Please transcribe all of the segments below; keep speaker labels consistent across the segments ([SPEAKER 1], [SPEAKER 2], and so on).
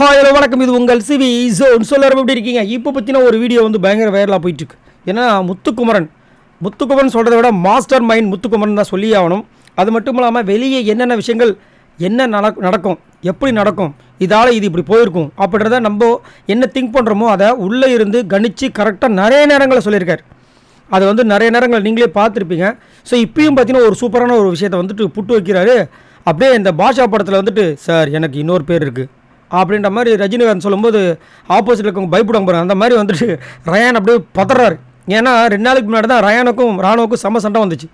[SPEAKER 1] Hi hello வணக்கம். இது உங்கள் சிவி ஜோன். சொல்லாரும் எப்படி இருக்கீங்க? இப்போ பற்றின ஒரு வீடியோ வந்து பயங்கர வைரலாக போயிட்டுருக்கு. ஏன்னா முத்துக்குமரன். முத்துக்குமரன் சொல்கிறத விட மாஸ்டர் மைண்ட் முத்துக்குமரன் தான் சொல்லி ஆகணும். அது மட்டும் இல்லாமல் வெளியே என்னென்ன விஷயங்கள் என்ன நடக் நடக்கும் எப்படி நடக்கும் இதால் இது இப்படி போயிருக்கும் அப்படின்றத நம்ம என்ன திங்க் பண்ணுறோமோ அதை உள்ளே இருந்து கணித்து கரெக்டாக நிறைய நேரங்களில் சொல்லியிருக்காரு. அது வந்து நிறைய நேரங்கள் நீங்களே பார்த்துருப்பீங்க. ஸோ இப்பயும் பார்த்தீங்கன்னா ஒரு சூப்பரான ஒரு விஷயத்தை வந்துட்டு புட்டு வைக்கிறாரு. அப்படியே இந்த பாஷா படத்தில் வந்துட்டு சார் எனக்கு இன்னொரு பேர் இருக்குது அப்படின்ற மாதிரி ரஜினிகாந்த் சொல்லும்போது ஆப்போசிட்டில் இருக்கவங்க பயப்படுவாங்க பாருங்க. அந்த மாதிரி வந்துட்டு ரயான் அப்படியே பதறாரு. ஏன்னா ரெண்டு நாளைக்கு முன்னாடி தான் ரயானுக்கும் ராணுவுக்கும் செம்ம சண்டை வந்துச்சு.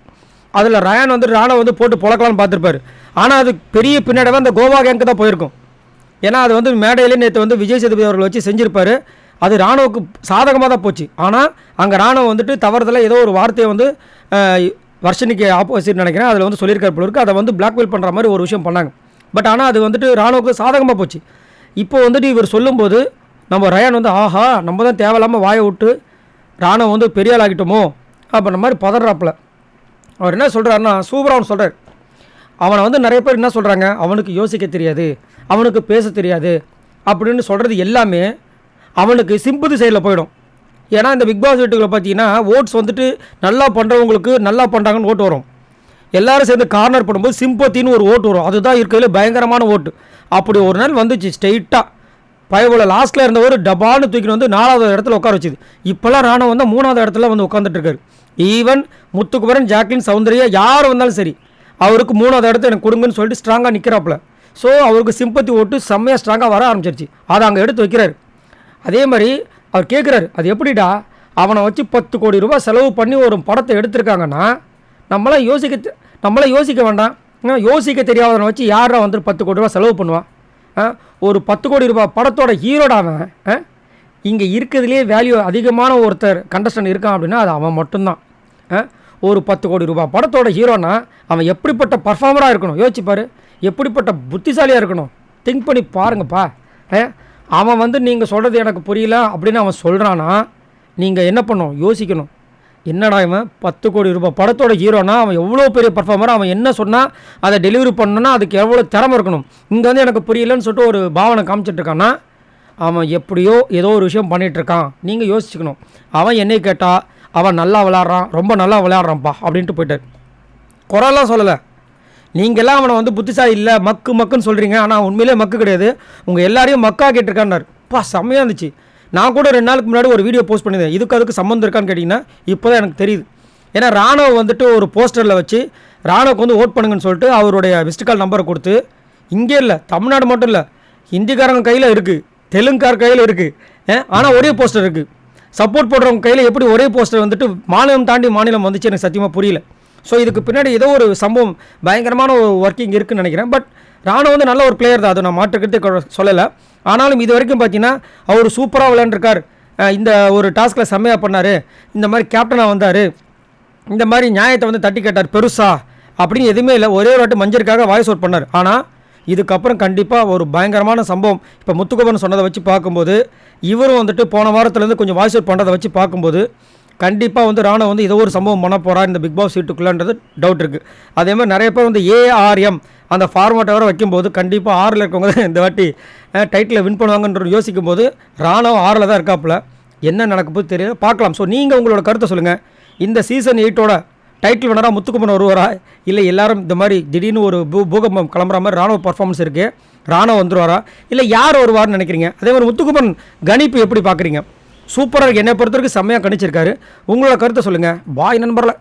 [SPEAKER 1] அதில் ரயான் வந்து ராணுவ வந்து போட்டு பொழக்கலாம்னு பார்த்துருப்பாரு. ஆனால் அது பெரிய பின்னாடவே அந்த கோவா கேங்க்கு தான் போயிருக்கும். ஏன்னா அது வந்து மேடையிலே நேற்று வந்து விஜய் சேதுபதி அவர்கள் வச்சு செஞ்சுருப்பாரு. அது ராணுவுக்கு சாதகமாக தான் போச்சு. ஆனால் அங்கே ராணுவம் வந்துட்டு தவறுதல ஏதோ ஒரு வார்த்தையை வந்து அஹ், ஆப்போசிட் நினைக்கிறேன். அதில் வந்து சொல்லியிருக்காரு போல இருக்குது அதை வந்து பிளாக்மெயில் பண்ணுற மாதிரி ஒரு விஷயம் பண்ணாங்க. பட் ஆனால் அது வந்துட்டு ராணுவுக்கு சாதகமாக போச்சு. இப்போ வந்துட்டு இவர் சொல்லும்போது நம்ம ரயான் வந்து ஆஹா நம்ம தான் தேவையில்லாமல் வாயை விட்டு ராணுவம் வந்து பெரிய ஆள் ஆகிட்டோமோ? அப்படின்ற மாதிரி பதறாப்பில். அவர் என்ன சொல்கிறாருன்னா சூப்பராக சொல்கிறார் அவனை வந்து நிறைய பேர் என்ன சொல்கிறாங்க அவனுக்கு யோசிக்க தெரியாது. அவனுக்கு பேச தெரியாது. அப்படின்னு சொல்கிறது எல்லாமே அவனுக்கு சிம்பதி சைடில் போயிடும். ஏன்னா இந்த பிக் பாஸ் வீட்டுக்குள்ள பார்த்தீங்கன்னா ஓட்ஸ் வந்துட்டு நல்லா பண்ணுறவங்களுக்கு நல்லா பண்ணுறாங்கன்னு ஓட்டு வரும். எல்லாரும் சேர்ந்து கார்னர் பண்ணும்போது சிம்பத்தின்னு ஒரு ஓட்டு வரும். அதுதான் இருக்கிறதுல பயங்கரமான ஓட்டு. அப்படி ஒரு நாள் வந்துச்சு ஸ்ட்ரெயிட்டாக பயபோல லாஸ்ட்டில் இருந்தவர் டபான்னு தூக்கிட்டு வந்து நாலாவது இடத்துல உட்கார வச்சுது. இப்போல்லாம் ராணுவம் வந்து மூணாவது இடத்துல வந்து உட்காந்துட்டு ஈவன் முத்துக்குமரன் ஜாக்லின் சௌந்தர்யா யார் வந்தாலும் சரி அவருக்கு மூணாவது இடத்த எனக்கு கொடுங்கன்னு சொல்லிட்டு ஸ்ட்ராங்காக நிற்கிறாப்புல ஸோ அவருக்கு சிம்பத்தி ஓட்டு செம்மையாக ஸ்ட்ராங்காக வர ஆரம்பிச்சிருச்சு. அதை அங்கே எடுத்து வைக்கிறாரு. அதே மாதிரி அவர் கேட்குறாரு அது எப்படிடா? அவனை வச்சு பத்து கோடி ரூபாய் செலவு பண்ணி ஒரு படத்தை எடுத்திருக்காங்கன்னா நம்மளாம் யோசிக்க நம்மளாம் யோசிக்க வேண்டாம். யோசிக்க தெரியாதவனை வச்சு யாரா வந்து பத்து கோடி ரூபா செலவு பண்ணுவான்? ஆ, ஒரு பத்து கோடி ரூபாய் படத்தோட ஹீரோட அவன். ஆ? இங்கே இருக்கிறதுலே வேல்யூ அதிகமான ஒருத்தர் கண்டஸ்டன் இருக்கான் அப்படின்னா அது அவன் மட்டும்தான். ஆ? ஒரு பத்து கோடி ரூபாய் படத்தோட ஹீரோனா அவன் எப்படிப்பட்ட பர்ஃபார்மராக இருக்கணும்? யோசிச்சுப்பார் எப்படிப்பட்ட புத்திசாலியாக இருக்கணும்? திங்க் பண்ணி பாருங்கப்பா. ஆ? அவன் வந்து நீங்கள் சொல்கிறது எனக்கு புரியல அப்படின்னு அவன் சொல்கிறானா நீங்கள் என்ன பண்ணணும்? யோசிக்கணும். என்னடா இவன்? பத்து கோடி ரூபாய். படத்தோட ஹீரோனா அவன் எவ்வளோ பெரிய பர்ஃபார்மர் அவன் என்ன சொன்னால் அதை டெலிவரி பண்ணணும்னா அதுக்கு எவ்வளோ திறமை இருக்கணும். இங்கே வந்து எனக்கு புரியலன்னு சொல்லிட்டு ஒரு பாவனை காமிச்சிட்டு இருக்கான்னா அவன் எப்படியோ ஏதோ ஒரு விஷயம் பண்ணிகிட்ருக்கான் நீங்கள் யோசிச்சுக்கணும். அவன் என்னை கேட்டால் அவன் நல்லா விளையாடுறான் ரொம்ப நல்லா விளையாடுறான்ப்பா அப்படின்ட்டு போயிட்டார். குறைலாம் சொல்லலை. நீங்கள்லாம் அவனை வந்து புத்திசாலி இல்லை மக்கு மக்குன்னு சொல்கிறீங்க ஆனால் உண்மையிலே மக்கு கிடையாது. உங்கள் எல்லாரையும் மக்கா கேட்டிருக்கான்னார் பா செம்மையாக இருந்துச்சு. நான் கூட ரெண்டு நாளுக்கு முன்னாடி ஒரு வீடியோ போஸ்ட் பண்ணியிருந்தேன். இதுக்கு அதுக்கு சம்மந்தம் இருக்கான்னு கேட்டிங்கன்னா இப்போ தான் எனக்கு தெரியுது. ஏன்னா ராணுவ வந்துட்டு ஒரு போஸ்டரில் வச்சு ராணுவுக்கு வந்து ஓட் பண்ணுங்கன்னு சொல்லிட்டு அவருடைய மிஸ்டு கால் நம்பரை கொடுத்து இங்கே இல்லை தமிழ்நாடு மட்டும் இல்லை ஹிந்திக்காரங்க கையில் இருக்குது தெலுங்குக்கார கையில் இருக்குது ஆனால் ஒரே போஸ்டர் இருக்குது சப்போர்ட் போடுறவங்க கையில் எப்படி ஒரே போஸ்டர் வந்துட்டு மாநிலம் தாண்டி மாநிலம் வந்துச்சு எனக்கு சத்தியமாக புரியல. ஸோ இதுக்கு பின்னாடி ஏதோ ஒரு சம்பவம் பயங்கரமான ஒரு ஒர்க்கிங் இருக்குதுன்னு நினைக்கிறேன். பட் ராணுவ வந்து நல்ல ஒரு பிளேயர் தான். அது நான் மாற்றுக்கிறது சொல்லலை. ஆனாலும் இது வரைக்கும் பார்த்தீங்கன்னா அவர் சூப்பராக விளையாண்டுருக்கார். இந்த ஒரு டாஸ்கில் செம்மையாக பண்ணார். இந்த மாதிரி கேப்டனாக வந்தார். இந்த மாதிரி நியாயத்தை வந்து தட்டி கேட்டார். பெருசா. அப்படின்னு எதுவுமே இல்லை. ஒரே ஒரு வாட்டி மஞ்சருக்காக வாய்ஸ் அவுட் பண்ணார். ஆனால் இதுக்கப்புறம் கண்டிப்பாக ஒரு பயங்கரமான சம்பவம். இப்போ முத்துக்குமரன் சொன்னதை வச்சு பார்க்கும்போது இவரும் வந்துட்டு போன வாரத்துலேருந்து கொஞ்சம் வாய்ஸ் அவுட் பண்ணுறதை வச்சு பார்க்கும்போது கண்டிப்பாக வந்து ராணுவ வந்து ஏதோ ஒரு சம்பவம் பண்ண போகிறா இந்த பிக் பாஸ் சீட்டுக்குள்ளன்றது டவுட் இருக்குது அதே மாதிரி நிறைய பேர் வந்து ஏஆர்எம் அந்த ஃபார்மேட்டை வர வைக்கும்போது கண்டிப்பாக ஆறில் இருக்கவங்க தான் இந்த வாட்டி டைட்டில் வின் பண்ணுவாங்கன்ற யோசிக்கும் போது ராணுவம் ஆறில் தான் இருக்காப்புல. என்ன நடக்க போது தெரியல. பார்க்கலாம். ஸோ நீங்கள் உங்களோட கருத்தை சொல்லுங்கள் இந்த சீசன் எயிட்டோட டைட்டில் வினராக முத்துக்குமன் வருவாரா? இல்லை எல்லாரும் இந்த மாதிரி திடீர்னு ஒரு பூ பூகம்பம் கிளம்புற மாதிரி ராணுவ பர்ஃபார்மன்ஸ் இருக்குது ராணுவம் வந்துருவாரா? இல்லை யார் வருவார்னு நினைக்கிறீங்க? அதே மாதிரி முத்துக்குமன் கணிப்பு எப்படி பார்க்குறீங்க? சூப்பராக இருக்குது என்னை பொறுத்த வரைக்கும் செம்மையாக கணிச்சிருக்காரு. உங்களோட கருத்தை சொல்லுங்கள் பாய் நண்பரில்